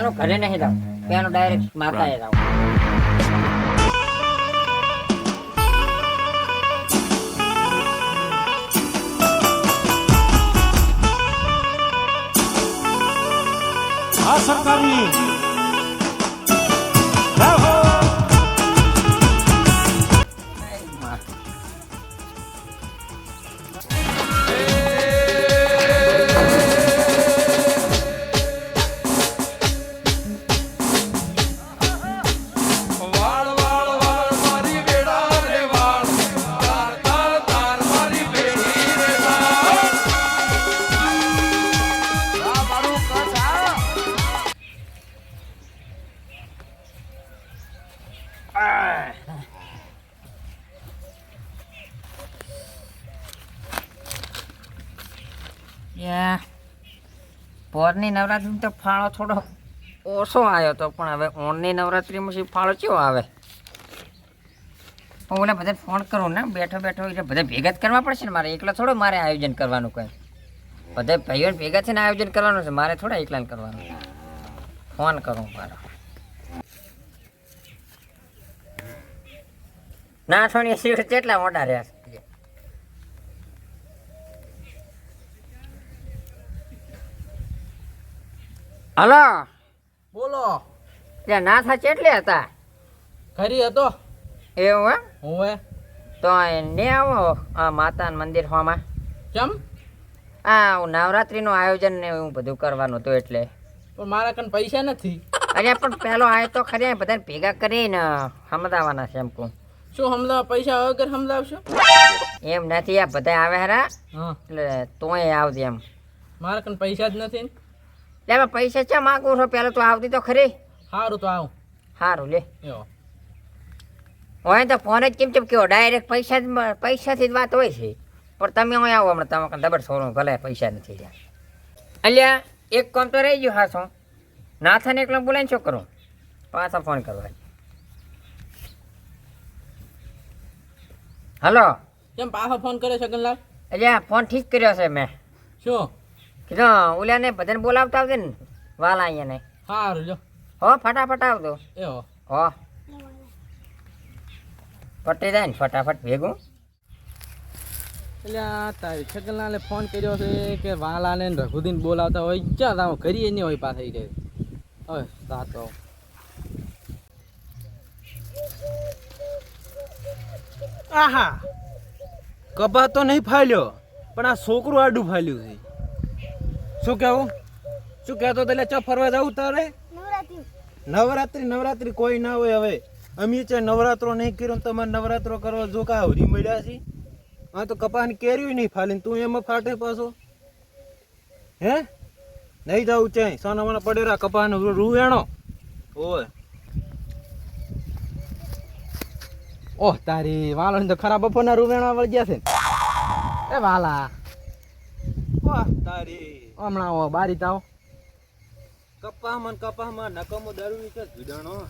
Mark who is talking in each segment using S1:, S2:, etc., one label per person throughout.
S1: પેલું ઘરે નહીં જાવ પેલું ડાયરેક્ટ માતાએ જાવ
S2: આ સરકારની
S1: યા પોરની નવરાત્રી તો ફાળો થોડો ઓછો આવ્યો તો પણ હવે ઓનની નવરાત્રીમાં શું ફાળો કેવો આવે? હું ઓલા બધા ફોન કરું ને, બેઠો બેઠો એટલે બધા ભેગા જ કરવા પડશે ને મારે? એકલા થોડો મારે આયોજન કરવાનું કંઈ? બધા ભાઈઓને ભેગા થઈને આયોજન કરવાનું છે, મારે થોડા એકલાને કરવાનું ફોન કરું મારો. ના સોની સીટ કેટલા મોટા રહ્યા હલો.
S3: બોલો.
S1: ત્યાં નાથા કેટલે હતા?
S3: ખરી હતો.
S1: એવું હે
S3: હું?
S1: તો ને આવો આ માતાના મંદિર હોમાં.
S3: ચમ
S1: આ નવરાત્રીનું આયોજન ને એવું બધું કરવાનું હતું એટલે.
S3: પણ મારા કન પૈસા નથી.
S1: અરે પણ પહેલો આયો તો ખરી બધાને ભેગા કરીને સમજાવવાના છે એમ કહું.
S3: શું હમલા પૈસા વગર હમલાવશો?
S1: એમ નથી આ બધા આવે હરા. એટલે તોય આવજે એમ.
S3: મારા કન પૈસા જ નથી.
S1: લે પૈસા ચા માગું છો. પહેલાં તો આવતી તો ખરી.
S3: સારું તો આવું.
S1: સારું લે. હોય તો ફોન જ કેમ કેમ કયો ડાયરેક્ટ પૈસા પૈસાથી જ વાત હોય છે. પણ તમે અહીં આવો હમણાં તમે કાંઈ દબડ સોનું ભલે પૈસા નથી રહ્યા. અલ્યા એક કામ તો રહી ગયું હાસો નાથાને એકલો બોલાવીને શું કરું? પાછા ફોન કરવા હલો.
S3: કેમ પાછો ફોન કર્યો છગનલાલ
S1: અલ્યા ફોન ઠીક કર્યો છે મેં.
S3: શું?
S1: કીધું ઓલાને ભજન બોલાવતા આવજે ને વાલા અહીંયાને.
S3: સારું જો.
S1: હો ફટાફટ આવજો.
S3: એ
S1: હો. હો. પટી જાય ને ફટાફટ ભેગું.
S3: એટલે તારી છગનલાલે ફોન કર્યો છે કે વાલાને રઘુદીન બોલાવતા હોય ક્યાં તાવ કરીએ નહીં હોય પાસે જાય હવે સાતો
S2: આહા. કબા તો નહીં ફાલ્યો પણ આ છોકરું આડું ફાલ્યું છે. શું કેવું શું કહેતો તો એટલે ચા ફરવા જવું તારે? નવરાત્રી. નવરાત્રી કોઈ ના હોય હવે. અમે છે નવરાત્રો નહીં કર્યો ને તમારે નવરાત્રો કરવા જો કા હરી મળ્યા છે? હા તો કપાની કેર્યું નહીં ફાલીને. તું એમાં ફાટે પાછો. હે? નહીં જવું છે સોના મને પડેરા કપાનો રૂ એણો ઓય.
S3: ઓહ તારી વાલો તો ખરાબ બપોરના રૂવેણા વળી ગયા છે એ વાલા.
S2: ઓહ તારી.
S3: હમણાં બારી તાવ.
S2: કપામાં કપામાં નકમો દારૂ છે ભીડાણો.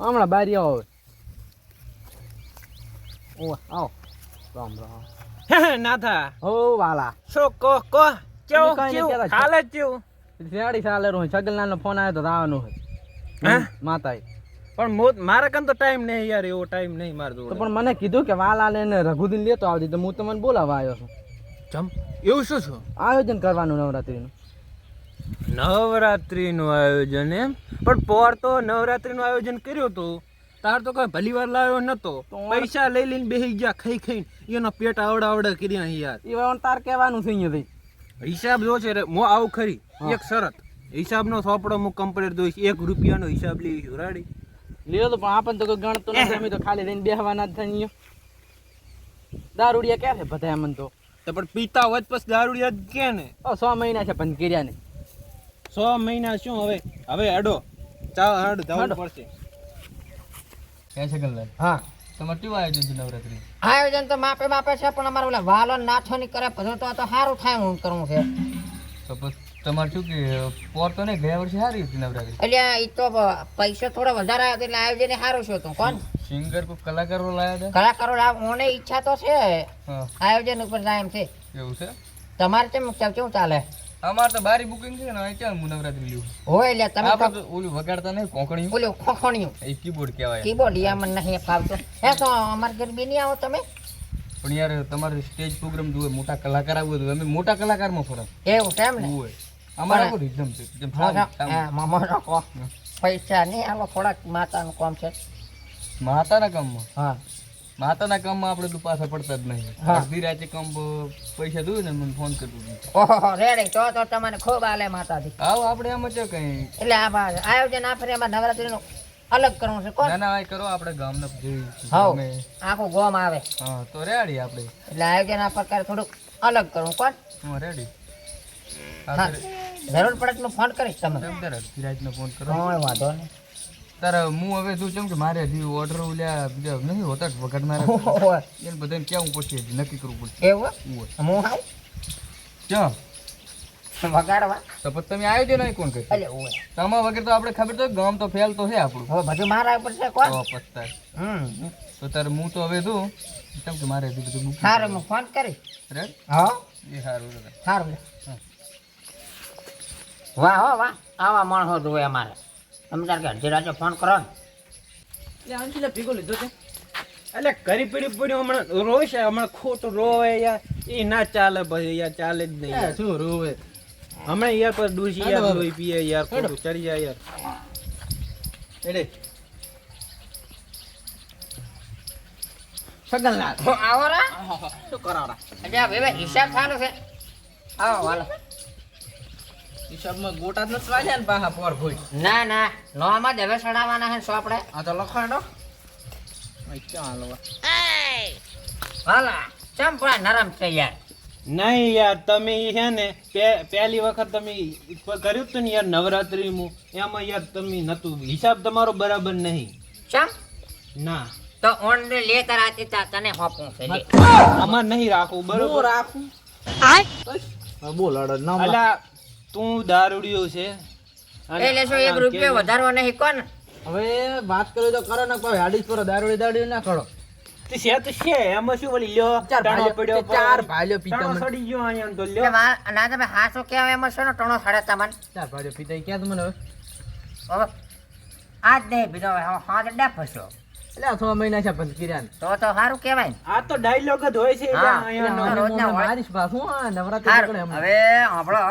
S3: હમણાં બારી આવો ઓ આવો. રામ રામ.
S2: ના થા.
S3: હો વાલા.
S2: શો કો કો
S3: કેવું- કેવું? હાલે
S2: કેવું?
S3: રેડી ચાલે રહું છગનલાલનો ફોન આવ્યો તો આવવાનું
S2: હે?
S3: માતાએ.
S2: પણ મોત મારા કન તો ટાઈમ નહીં યાર એવો ટાઈમ નહીં માર
S3: તો
S2: જોડે
S3: પણ મને કીધું કે વાલા ને રઘુદીન લેતો આવતી તો હું તમને બોલાવા આવ્યો છું.
S2: જમ એવું શું છો?
S3: આયોજન કરવાનું નવરાત્રિનું.
S2: નવરાત્રિનું આયોજન એમ? પણ પોર તો નવરાત્રિનું આયોજન કર્યું હતું તાર તો કઈ ભલી વાર લાવ્યો નતો. પૈસા લઈ લઈને બેસી ગયા ખાઈ ખાઈ એનો પેટ આવડા આવડા કર્યા યાર.
S3: એ હવે તાર કહેવાનું છે અહીંયાથી.
S2: હિસાબ જો છે મો આવું ખરી. એક શરત. હિસાબનો સોપડો હું કમ્પ્લીટ દઈશ. એક રૂપિયાનો હિસાબ લઈશું રાડી
S3: લે તો પણ આપણને તો કોઈ ગણતો નથી. અમે તો ખાલી રહીને બેહવાના જ થઈએ દારૂડિયા ક્યાં છે બધા એમ તો?
S2: તો પણ પીતા હોય તો પછી દારૂ યાદ કે ને
S3: ઓ સો મહિના છે પણ કર્યા ને
S2: સો મહિના શું હવે? હવે અડો ચાલ હડ જવું. પડશે.
S1: હા.
S3: તમારે કેવું આયોજન છે નવરાત્રી?
S1: આયોજન તો માપે માપે છે પણ અમારે ઓલા વાલો નાથો ની કરે પછી તો સારું થાય હું કરવું છે.
S3: તો તમારે શું કે પોર તો નહીં ગયા વર્ષે સારી હતી નવરાત્રી.
S1: એટલે એ તો પૈસા થોડા વધારે આવ્યા એટલે આયોજન સારું છે તો કોણ?
S3: સિંગર કોઈ કલાકારો લાયા
S1: કલાકારો લાવ મને ઈચ્છા તો છે. આયોજન ઉપર જાય એમ છે.
S3: એવું છે?
S1: તમારે કેમ કેમ કેવું ચાલે?
S4: અમારે તો બારી બુકિંગ છે ને ક્યાં હું નવરાત્રી લ્યું?
S1: હોય એટલે તમે
S4: આપણે ઓલું વગાડતા નહીં કોંકણિયું
S1: ઓલું કોંકણિયું
S4: એ કીબોર્ડ કહેવાય.
S1: કીબોર્ડ યા મને નહીં ફાવતો. હે તો અમારે ઘર બી નહીં આવો તમે.
S4: પણ યાર તમારે સ્ટેજ પ્રોગ્રામ જોવે મોટા કલાકાર આવું તો અમે મોટા કલાકારમાં ફરક
S1: એવું છે એમ ને?
S4: હોય. અમારે છે.
S1: પૈસા નહીં આલો થોડાક માતાનું કામ છે.
S4: માતાના કામમાં?
S1: હા.
S4: માતાના કામમાં આપણે તો પાછા પડતા જ નહીં. અડધી રાતે કામ પૈસા જોયું ને મને ફોન કરતું
S1: ઓહો રેડી. તો તો તમને ખૂબ આલે માતાથી
S4: આવો આપણે આમાં છે કઈ.
S1: એટલે આ આયોજન આ ફરી એમાં નવરાત્રીનું અલગ કરવું છે. કોણ?
S4: ના ના કરો આપણે ગામના જે અમે
S1: આખું ગોમ આવે.
S4: હા તો રેડી આપણે.
S1: એટલે આયોજન આ પ્રકારે થોડુંક અલગ કરવું. કોણ?
S4: રેડી.
S1: હા. જરૂર પડે તો ફોન કરીશ
S4: તમે રાતનો ફોન કરો.
S1: કોઈ વાંધો નહીં.
S4: તારે હું હવે તું કેમ કે મારે હજી ઓર્ડર ઓલ્યા બીજા નહીં હોતા
S1: ઓહો,
S4: એને બધાને કેવું પડશે હજી નક્કી કરવું પડશે?
S1: એવું હું આવું?
S4: ક્યાં
S1: વગાડવા?
S4: તો પછી તમે આવ્યો નહીં કોણ
S1: ઓય
S4: તમારા વગર તો આપણે ખબર તો ગામ તો ફેલ તો છે આપણું.
S1: હવે બધું મારા ઉપર છે કોણ?
S4: તો પત્તા
S1: હમ.
S4: તો તારે હું તો હવે તું કેમ કે મારે હજી બધું
S1: સારું હું ફોન
S4: કરી
S1: હા?
S4: એ સારું
S1: સારું. વાહ હો વાહ. આવા માણસો જોવે અમારે. તમે તાર કે અડધી રાતે ફોન કરો ને.
S3: એટલે અંશીલે ભેગો લીધો છે.
S2: એટલે કરી પીડી પીડી હમણાં રોશે હમણાં ખોટું રોવે યાર. એ ના ચાલે પછી યાર ચાલે જ નહીં યાર.
S3: શું રોવે?
S2: હમણાં યાર પર ડૂસી યાર રોઈ પીએ યાર ખોટું ચડી જાય યાર.
S3: એટલે સગનલાલ
S1: આવો રા.
S3: શું કરાવડા?
S1: અચ્છા ભાઈ હિસાબ થાનો છે. આવો વાલો
S3: હિસાબમાં ગોટા જ નથી વાગ્યા ને પાછા પોર ભોઈ
S1: ના ના નોમાં જ હવે ચડાવવાના છે સો આપણે?
S3: આ તો લખાણો ચાલો
S1: હાલા ચમ નરમ છે યાર.
S2: નહીં યાર તમે છે ને પહેલી વખત તમે કર્યું હતું ને યાર નવરાત્રીમાં એમાં યાર તમે નતું હિસાબ તમારો બરાબર નહીં.
S1: ચમ?
S2: ના.
S1: તો ઓન લે કરાતી તા તને હોપું છે લે.
S2: આમાં નહીં રાખવું
S3: હું
S2: બરોબર
S3: રાખું હા બોલ અડદ નામ
S2: અલા તું દારૂડિયો છે.
S1: એટલે શું એક રૂપિયો વધારવો નહીં કોણ?
S3: હવે વાત કરો તો કરો ને કોઈ હાડી કરો દારૂડી દારૂડી ના કરો.
S1: એટલે
S3: છ મહિના છે બંધ
S1: તો તો સારું કહેવાય
S2: આ તો ડાયલોગ જ હોય છે
S1: હવે
S3: આપણો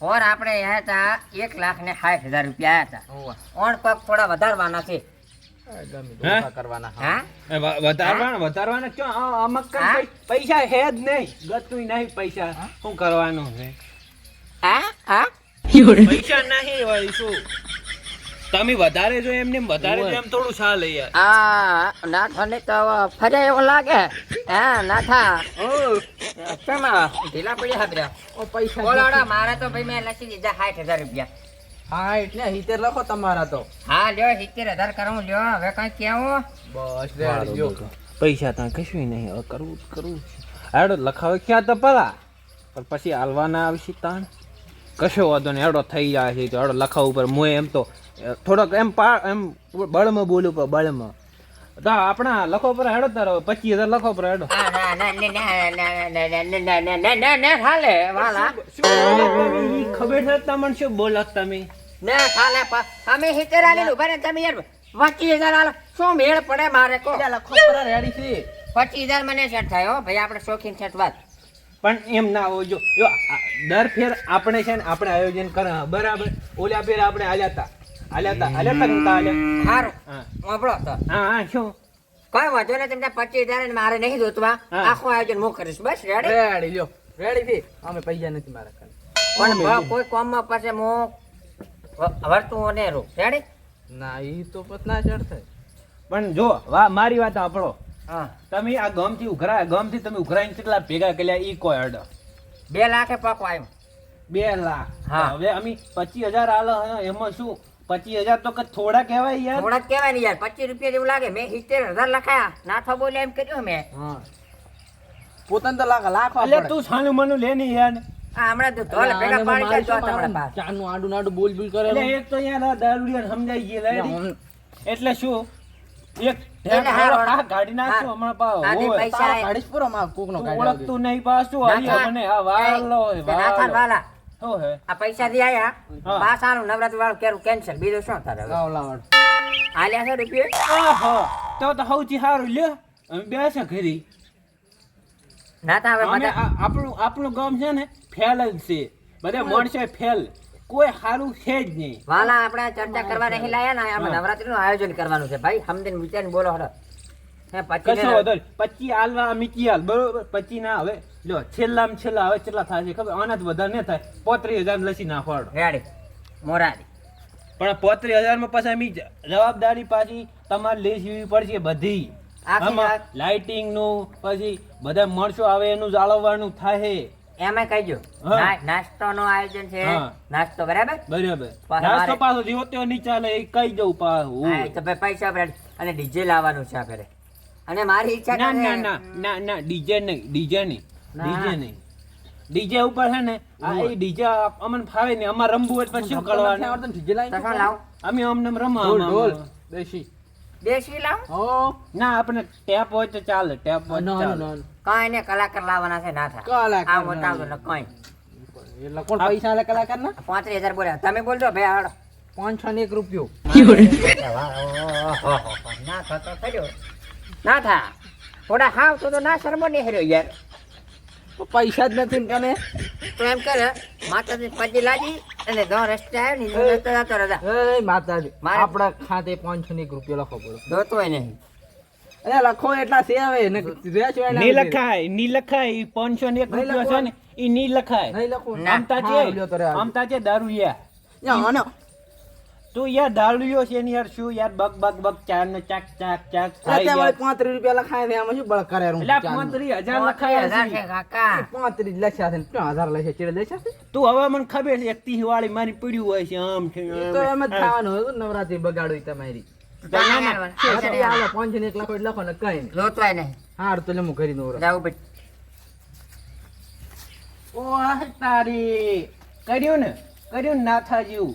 S1: ઓર આપણે આવ્યા હતા એક લાખ ને સાઠ હજાર રૂપિયા આવ્યા હતા ઓણ પગ થોડા વધારવાના છે.
S2: પૈસા હે જ નહીં. ગતુંય નહીં પૈસા. શું કરવાનું છે?
S1: હા? હા?
S2: પૈસા નહીં હોય શું? તમે વધારે જો એમને વધારે એમ થોડું ચાલે યાર
S1: આ નાથા ને તો ફરે એવો લાગે. હા નાથા? કેમ ઢીલા પડ્યા હાબરા
S3: ઓ પૈસા
S1: બોલાવડા મારા તો ભાઈ મેં લખી દીધા સાઠ હજાર રૂપિયા.
S3: હા એટલે સિત્તેર લખો તમારા તો.
S1: હા લ્યો સિત્તેર હજાર કરું લ્યો હવે કઈ કેવું
S3: બસ રેડી
S2: પૈસા ત્યાં કશું નહીં હવે કરવું કરવું હેડો લખાવે ક્યાં તો પરા પણ પછી હાલવાના આવશે તાણ. કશો વાંધો નહીં હેડો થઈ જાય છે તો હેડો ઉપર. પર મોય એમ તો થોડોક એમ પા એમ બળમાં બોલું પણ બળમાં. તો આપણા લખો પર હેડો તારો પચીસ હજાર લખો પર હેડો ખબર છે તમને શું બોલત તમે
S1: ના હાલે અમે હિતેર આલી ઊભા તમે યાર પચીસ હજાર હાલો શું મેળ પડે મારે કો
S3: લખો પર રેડી છે
S1: પચીસ હજાર મને સેટ થાય ભાઈ આપણે શોખીન છે વાત
S2: પણ એમ ના હોય જો દર ફેર આપણે છે ને આપણે આયોજન કરા બરાબર ઓલા ફેર આપણે આલ્યા હતા આલ્યા તા આલ્યા તા આલ્યા હા.
S1: વાપરો તો
S2: હા હા શું?
S1: કોઈ વાંધો નહીં તમને પચીસ હજાર મારે નહીં જોતવા.
S2: હા.
S1: આખું આયોજન હું કરીશ. બસ રેડી
S3: રેડી લ્યો. રેડી છે અમે પૈસા નથી મારા
S1: પણ કોઈ કોમમાં પછી હું વર્તું ને રહું રેડી
S3: ના એ તો પતના ચડ
S2: પણ જો વા મારી વાત સાંભળો.
S1: હા.
S2: તમે આ ગામથી ઉઘરા ગામથી તમે ઉઘરાઈને કેટલા ભેગા કર્યા ઈ કોઈ અડો.
S1: બે લાખે પાકો આવ્યો
S2: બે લાખ.
S1: હા.
S2: હવે અમે પચીસ હજાર આલો એમાં શું? પચીસ હજાર તો થોડા કહેવાય યાર.
S1: થોડા કહેવાય ને યાર પચીસ રૂપિયા જેવું લાગે. મેં સિત્તેર હજાર લખાયા. નાથો બોલે એમ કર્યું મેં.
S3: પોતાને તો લાખ લાખવા
S2: એટલે તું સાનું મનું લે ને યાર.
S1: હમણાં તો ધોલ ભેગા પાડી જાય તમારા
S3: ચાનું આડું નાડું બોલ બોલ કરે
S2: એટલે એક તો યાર દારૂડિયા સમજાઈ ગઈ એટલે શું? એક ગાડી નાખશું
S1: હા.
S2: હમણાં પાવ
S1: પૈસા
S3: કાઢીશ પૂરો માં કોક નો
S2: ઓળખતું નહીં પાછું. મને વાલો વાલો. હે
S1: આ પૈસા થી આયા પાસ આનું નવરાત્રી વાળું કેરું કેન્સલ બીજું શું
S3: લાવ
S1: આલ્યા છે રૂપિયો?
S2: ઓહો તો તો સૌથી સારું લ્યો. અમે બેસે ઘરી.
S1: ના તા હવે
S2: આપણું આપણું ગામ છે ને ફેલ જ છે. બધા માણસો ફેલ. કોઈ સારું છે જ નહીં.
S1: વાલા આપણે ચર્ચા કરવા નહીં લાયા ને આપણે. નવરાત્રી નું આયોજન કરવાનું છે. ભાઈ સમજીને વિચારીને બોલો હરો હે પછી.
S2: પચી હાલવા મીકી હાલ બરોબર? પચી ના હવે લો છેલ્લામાં છેલ્લા હવે કેટલા થાય છે ખબર? આના વધારે નહીં થાય. પોત્રીસ હજાર લસી નાખવાડો.
S1: રેડી. મોરારી.
S2: પણ પોત્રીસ હજારમાં પછી એમની જવાબદારી પાછી તમારે લેવી પડશે બધી. લાઇટિંગનું પછી બધા મળશો આવે એનું જાળવવાનું થાય.
S1: એમાં કહીજો.
S2: નાસ્તો
S1: નું આયોજન છે. નાસ્તો બરાબર?
S2: બરાબર. નાસ્તો પાછો જોતો નહીં ચાલે એ કહી દઉં પાછું.
S1: તો પૈસા અને ડીજે લાવવાનું છે આપણે અને મારી ઈચ્છા
S2: ના ના ના ના ડીજે નહીં ડીજે નહીં. ડીજે નહીં. ડીજે ઉપર છે ને આ એ ડીજે અમને ફાવે ને અમારે રમવું હોય પણ પછી શું કરવાનું?
S3: આવડતું ડીજે લાવી.
S1: તો શું
S2: અમે અમને રમવા
S3: ઢોલ દેશી.
S1: દેશી લાવ?
S3: હો.
S2: ના આપણે ટેપ હોય તો ચાલે ટેપ હોય તો ચાલે.
S3: ના
S1: કાંઈ ને કલાકાર લાવવાના છે ના થાય.
S3: કલાકાર
S1: આ મોટા ને કઈ.
S3: એટલે કોણ પૈસા લે કલાકાર ના
S1: પાંત્રીસ હજાર બોલ્યા. તમે બોલજો ભાઈ હાડો.
S3: પાંચસો ને એક રૂપિયો.
S1: ના થતો કર્યો. ના થા થોડા હાવ તો તો ના શરમો નહીં હર્યો યાર.
S3: પૈસા જ નથી ને કને
S1: તો એમ કરે માતાજી પજી લાગી અને દો રસ્તે આવ્યો ને રસ્તે જતો રજા.
S3: એ માતાજી
S1: મારે-
S3: આપણા ખાતે પાંચસો ને એક રૂપિયો લખો પડે
S1: દોતોય નહીં
S3: અરે લખો એટલા છે હવે ને લખાયની
S2: લખાય ઈ પાંચસો ને એક રૂપિયો છે ને ઈ ની લખાય.
S3: નહીં લખો.
S2: આમતા છે. આમતા છે દારૂયા
S3: યા,
S2: તું યાર દારૂયો છે ને યાર શું યાર? બક બક બક ચાર ને ચાક ચાક ચાક
S3: પાંત્રીસ રૂપિયા લખાય ને આમાં શું બળ કરે રૂમ
S2: એટલે આ પાંત્રીસ હજાર લખાય છે.
S1: છે કાકા.
S3: પાંત્રીસ લખ્યા છે ક્યાં હજાર લખ્યા ચીડે લેશે
S2: તું હવે મને ખબર છે એક ત્રીસ વાળી મારી પડ્યું હોય છે આમ છે
S3: તો એમ જ થવાનું હોય નવરાત્રી બગાડવી તમારી?
S2: ના, ના,
S3: એક લખો લખો ને કઈ નહીં.
S1: નહીં.
S3: હાર તો લે હું કરી દઉં
S1: જાવું ભાઈ
S2: ઓહ તારી. કર્યું ને? કર્યું ને નાથા જેવું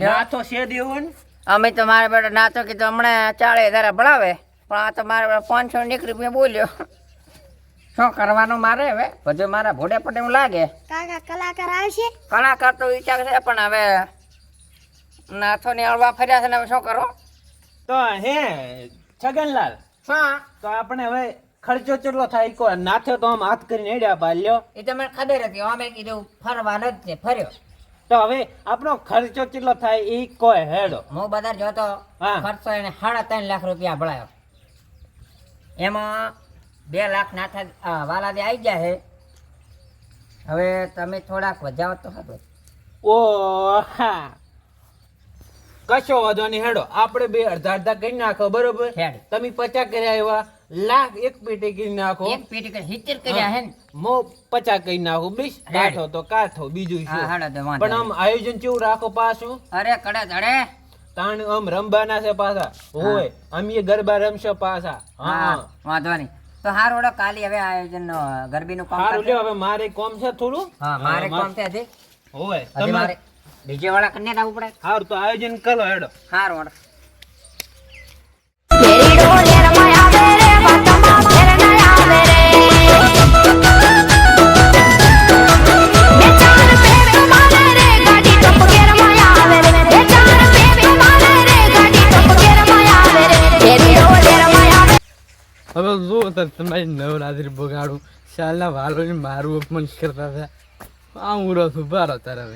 S2: નાથો છે દેવું ને?
S1: અમે તો મારા બેટા ના તો કીધું હમણાં ચાળે હજાર ભણાવે. પણ આ તો મારા પાંચસો ને એક રૂપિયા બોલ્યો. શું કરવાનું મારે હવે? બધું મારા ભોડે પડે એવું લાગે.
S5: કાકા કલાકાર આવશે?
S1: કલાકાર તો વિચાર છે પણ હવે નાથો ને અળવા ફર્યા છે ને હવે શું કરો?
S2: તો હે છગનલાલ.
S1: હા.
S2: તો આપણે હવે ખર્ચો ચેટલો થાય? કો નાથે તો આમ હાથ કરીને હેડ્યા લ્યો
S1: એ તો મને ખબર હતી અમે કીધું ફરવા જ ફર્યો.
S2: તો હવે આપણો ખર્ચો કેટલો થાય એ કોઈ હેડો.
S1: હું બધા જોતો. ખર્ચો એને સાડા ત્રણ લાખ રૂપિયા ભળાયો. એમાં બે લાખ નાથા વાલા વાલાદે આવી ગયા છે હવે તમે થોડાક વધાવો તો ખબર
S2: ઓ હા. કશો વાંધો નહીં હેડો. આપણે બે અડધા અડધા કરી નાખો બરોબર?
S1: હેડ.
S2: તમે પચાસ કર્યા એવા લાખ એક પેટી કરી નાખો.
S1: એક પેટી કરી સિત્તેર કર્યા હે.
S2: મો પચા કરી નાખો બીસ કાઠો તો કાઠો બીજું શું? પણ આમ આયોજન કેવું રાખો પાછું?
S1: અરે કડા ધડે.
S2: તાણ આમ રમવાના છે પાછા. હોય અમે ગરબા રમશો પાછા.
S1: હા વાંધો નહીં. તો હાર ઓડો કાલી હવે આયોજન ગરબી નું કામ
S2: સારું લ્યો હવે મારે કોમ છે થોડું.
S1: હા મારે
S2: કોમ
S1: કામ છે હજી.
S2: હોય તમારે
S1: ડીજે વાળા કન્યા લાવવું પડે?
S2: હારું તો આયોજન કરો હેડો.
S1: હાર ઓડો
S3: તો તમારી નવરાત્રી બગાડું. શાલના વાલોને મારું અપમાન કરતા હતા. આ હું રસ ઊભા બાર તારા